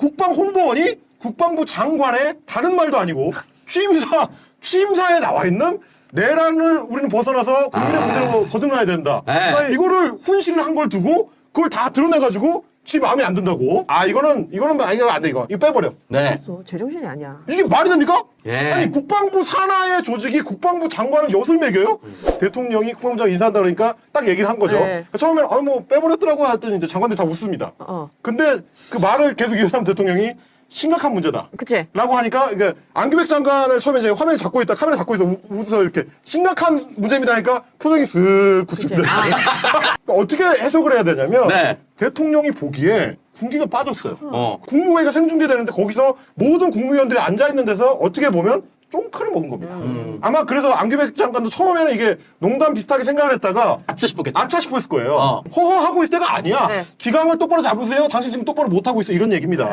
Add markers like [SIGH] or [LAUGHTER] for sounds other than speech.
국방 홍보원이 국방부 장관의 다른 말도 아니고 취임사 취임사에 나와 있는 내란을 우리는 벗어나서 국민의 군대로 거듭나야 된다. 네. 이거를 훈시를 한 걸 두고 그걸 다 드러내가지고 지 마음에 안 든다고. 아 이거는 이거는 아, 이거 안돼 이거 이거 빼버려. 네. 됐어. 제정신이 아니야. 이게 말이 됩니까? 예. 아니 국방부 산하의 조직이 국방부 장관을 엿을 매겨요? 대통령이 국방부장 인사한다 그러니까 딱 얘기를 한 거죠. 네. 그러니까 처음에는 아뭐 빼버렸더라고 했더니 이제 장관들이 다 웃습니다. 어. 근데 그 말을 계속 이어서 대통령이 심각한 문제다. 그치? 라고 하니까 이게 안규백 장관을 처음에 이제 화면에 잡고 있다 카메라 잡고 있어 우- 웃어서 이렇게 심각한 문제입니다 하니까 표정이 쓱 굳습니다. [LAUGHS] 그러니까 어떻게 해석을 해야 되냐면 네. 대통령이 보기에 군기가 빠졌어요. 어. 국무회의가 생중계되는데 거기서 모든 국무위원들이 앉아 있는 데서 어떻게 보면 쫑크를 먹은 겁니다. 아마 그래서 안규백 장관도 처음에는 이게 농담 비슷하게 생각을 했다가 아차 싶었겠죠. 아차 싶었을 거예요. 어. 허허하고 있을 때가 아니야. 네. 기강을 똑바로 잡으세요. 당신 지금 똑바로 못 하고 있어. 이런 얘기입니다.